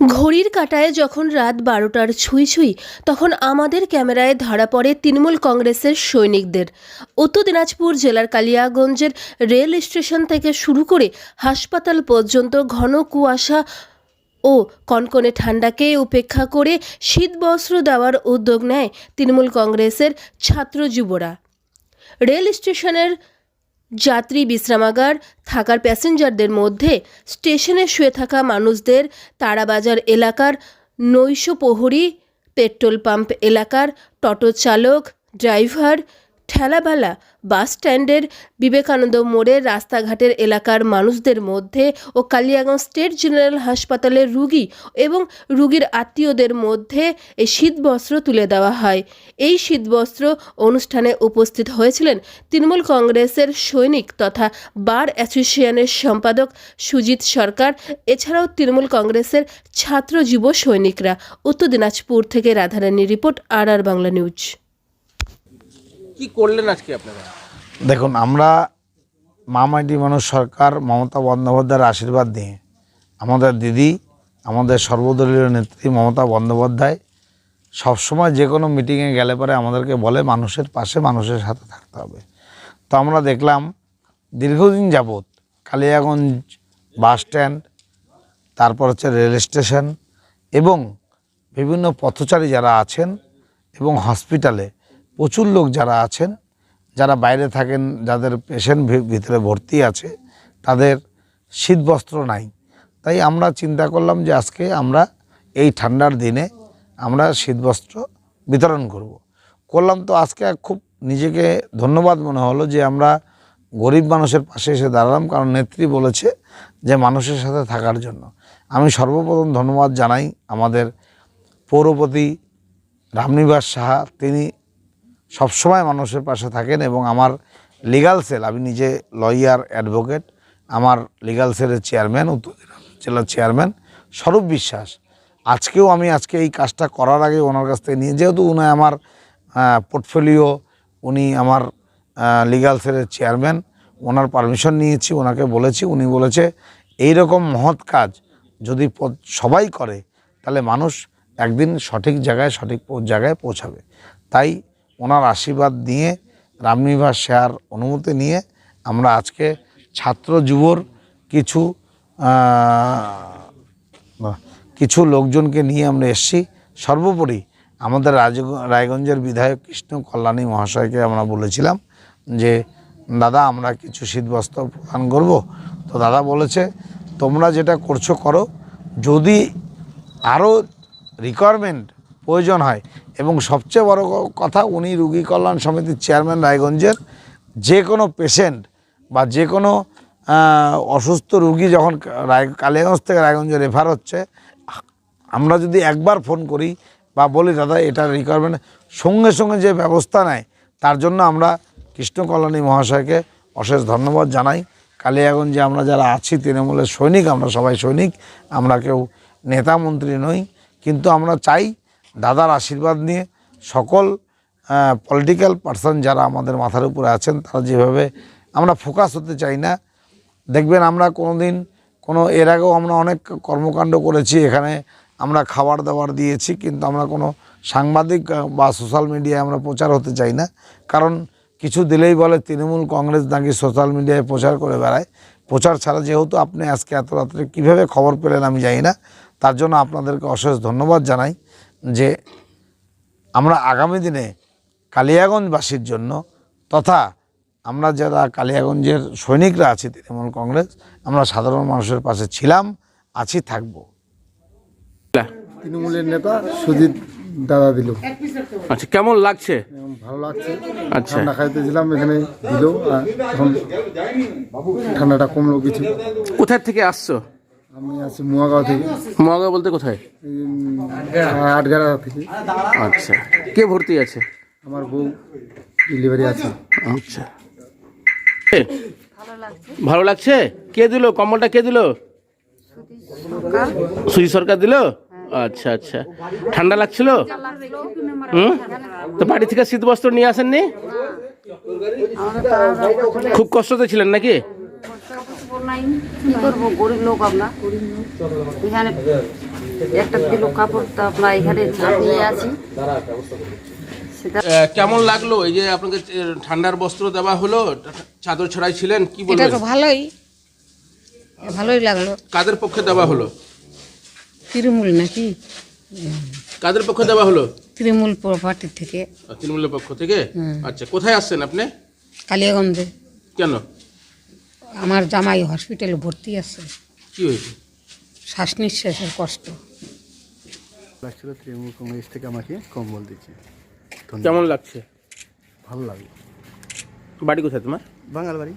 ঘড়ির কাঁটায় যখন রাত বারোটার ছুঁই ছুঁই, তখন আমাদের ক্যামেরায় ধরা পড়ে তৃণমূল কংগ্রেসের সৈনিকদের। উত্তর দিনাজপুর জেলার কালিয়াগঞ্জের রেল স্টেশন থেকে শুরু করে হাসপাতাল পর্যন্ত ঘন কুয়াশা ও কনকনে ঠান্ডাকে উপেক্ষা করে শীতবস্ত্র দেওয়ার উদ্যোগ নেয় তৃণমূল কংগ্রেসের ছাত্র যুবরা। রেল স্টেশনের যাত্রী বিশ্রামাগার, থাকার প্যাসেঞ্জারদের মধ্যে স্টেশনে শুয়ে থাকা মানুষদের, তারাবাজার এলাকার নৈশ প্রহরী, পেট্রোল পাম্প এলাকার টোটো চালক, ড্রাইভার ঠেলাবালা বাস স্ট্যান্ডের বিবেকানন্দ মোড়ের রাস্তাঘাটের এলাকার মানুষদের মধ্যে ও কালিয়াগঞ্জ স্টেট জেনারেল হাসপাতালের রুগী এবং রুগীর আত্মীয়দের মধ্যে এই শীতবস্ত্র তুলে দেওয়া হয়। এই শীতবস্ত্র অনুষ্ঠানে উপস্থিত হয়েছিলেন তৃণমূল কংগ্রেসের সৈনিক তথা বার অ্যাসোসিয়েশনের সম্পাদক সুজিত সরকার, এছাড়াও তৃণমূল কংগ্রেসের ছাত্র যুব সৈনিকরা। উত্তর দিনাজপুর থেকে রাধারানী রিপোর্ট আর আর বাংলা নিউজ। কি করলেন আজকে আপনারা? দেখুন, আমরা মামাটি মানুষ সরকার, মমতা বন্দ্যোপাধ্যায়ের আশীর্বাদ নিয়ে। আমাদের দিদি, আমাদের সর্বদলীয় নেত্রী মমতা বন্দ্যোপাধ্যায় সবসময় যে কোনো মিটিংয়ে গেলে পরে আমাদেরকে বলে মানুষের পাশে মানুষের সাথে থাকতে হবে। তো আমরা দেখলাম, দীর্ঘদিন যাবৎ কালিয়াগঞ্জ বাস স্ট্যান্ড, তারপর হচ্ছে রেল স্টেশন এবং বিভিন্ন পথচারী যারা আছেন এবং হসপিটালে প্রচুর লোক যারা আছেন, যারা বাইরে থাকেন, যাদের পেশেন্ট ভিতরে ভর্তি আছে, তাদের শীতবস্ত্র নাই তাই আমরা চিন্তা করলাম যে আজকে আমরা এই ঠান্ডার দিনে আমরা শীতবস্ত্র বিতরণ করব। করলাম তো আজকে খুব নিজেকে ধন্যবাদ মনে হলো যে আমরা গরিব মানুষের পাশে এসে দাঁড়ালাম, কারণ নেত্রী বলেছে যে মানুষের সাথে থাকার জন্য আমি সর্বপ্রথম ধন্যবাদ জানাই আমাদের পৌরপতি রামনিবাস সাহা, তিনি সবসময় মানুষের পাশে থাকেন এবং আমার লিগাল সেল আমি নিজে লয়ার অ্যাডভোকেট আমার লিগাল সেলের চেয়ারম্যান উত্তর জেলার চেয়ারম্যান স্বরূপ বিশ্বাস। আজকেও আমি আজকে এই কাজটা করার আগে ওনার কাছ থেকে নিয়ে, যেহেতু উনি আমার পোর্টফোলিও উনি আমার লিগাল সেলের চেয়ারম্যান ওনার পারমিশন নিয়েছি, ওনাকে বলেছি, উনি বলেছে এই রকম মহৎ কাজ যদি সবাই করে, তাহলে মানুষ একদিন সঠিক জায়গায় সঠিক জায়গায় পৌঁছাবে। তাই ওনার আশীর্বাদ নিয়ে রামনিবাস শেয়ার অনুমতি নিয়ে আমরা আজকে ছাত্র যুবর কিছু কিছু লোকজনকে নিয়ে আমরা এসেছি। সর্বোপরি আমাদের রাজ রায়গঞ্জের বিধায়ক কৃষ্ণ কল্যাণী মহাশয়কে আমরা বলেছিলাম যে, দাদা, আমরা কিছু শীতবস্ত্র প্রদান করব। তো দাদা বলেছে, তোমরা যেটা করছ করো, যদি আরও রিকোয়ারমেন্ট প্রয়োজন হয়। এবং সবচেয়ে বড় কথা উনি রুগী কল্যাণ সমিতির চেয়ারম্যান রায়গঞ্জের যে কোনো পেশেন্ট বা যে কোনো অসুস্থ রুগী যখন রায় কালিয়াগঞ্জ থেকে রায়গঞ্জে রেফার হচ্ছে, আমরা যদি একবার ফোন করি বা বলি, দাদা, এটা রিকোয়ারমেন্ট সঙ্গে সঙ্গে যে ব্যবস্থা নেয়, তার জন্য আমরা কৃষ্ণ কল্যাণী মহাশয়কে অশেষ ধন্যবাদ জানাই। কালিয়াগঞ্জে আমরা যারা আছি, তৃণমূলের সৈনিক, আমরা সবাই সৈনিক, আমরা কেউ নেতা মন্ত্রী নই, কিন্তু আমরা চাই দাদার আশীর্বাদ নিয়ে সকল পলিটিক্যাল পার্সন যারা আমাদের মাথার উপরে আছেন, তারা যেভাবে আমরা ফোকাস হতে চাই না। দেখবেন আমরা কোনো দিন কোনো, এর আগেও আমরা অনেক কর্মকাণ্ড করেছি, এখানে আমরা খাবার দাবার দিয়েছি, কিন্তু আমরা কোনো সাংবাদিক বা সোশ্যাল মিডিয়ায় আমরা প্রচার হতে চাই না। কারণ কিছু দিলেই বলে তৃণমূল কংগ্রেস নাকি সোশ্যাল মিডিয়ায় প্রচার করে বেড়ায়। প্রচার ছাড়া যেহেতু আপনি আজকে এত রাত্রে কীভাবে খবর পেলেন আমি জানি না। তার জন্য আপনাদেরকে অশেষ ধন্যবাদ জানাই। যে আমরা আগামী দিনে কালিয়াগঞ্জবাসীর জন্য তথা আমরা যারা কালিয়াগঞ্জের সৈনিকরা আছি তৃণমূল কংগ্রেস আমরা সাধারণ মানুষের পাশে ছিলাম আছি থাকব। তৃণমূলের নেতা সুজিত দাদা দিল। আচ্ছা কেমন লাগছে? ভালো লাগছে। আচ্ছা। ঠান্ডা খাইতেছিলাম এখানে দিল এখন ঠান্ডাটা কমলো কিছু। কোথায় থেকে আসছো? আমি আছি মুয়াগাঁও থেকে। মগা বলতে কোথায়? আটগাড়া থেকে। আচ্ছা। কে ভর্তি আছে? আমার বউ ডেলিভারি আছে। আচ্ছা। ভালো লাগছে? কে দিল? কম্বলটা কে দিল? সুজি সরকার দিল? আচ্ছা আচ্ছা। ঠান্ডা লাগছিল? হুম? তো বাড়ি থেকে শীত বস্ত্র নিয়ে আসেননি? খুব কষ্টতে ছিলেন নাকি? কি করব? গরিব লোক আমরা। এখানে একটা দিল কাপড় তো আমরা এখানে ঝাঁপিয়ে আছি। কেমন লাগল? এই যে আপনাকে ঠান্ডার বস্ত্র দেওয়া হলো চাদর ছড়াই ছিলেন কি এটা তো ভালোই। ভালোই লাগল। কাদের পক্ষে দেওয়া হলো? তৃণমূল নাকি? কাদের পক্ষে দেওয়া হলো? তৃণমূল পার্টির থেকে। তৃণমূলের পক্ষ থেকে? আচ্ছা কোথায় আসছেন আপনি? কালিয়াগঞ্জে। কেন? আমার জামাই হসপিটালে ভর্তি আছে। কি হয়েছে? শ্বাস নিঃশ্বাসের কষ্ট। লাগছিল তৃণমূল কংগ্রেস থেকে আমাকে কম্বল দিচ্ছে। কেমন লাগছে? ভালো লাগল। বাড়ি কোথায় তোমার? বাঙাল বাড়ি।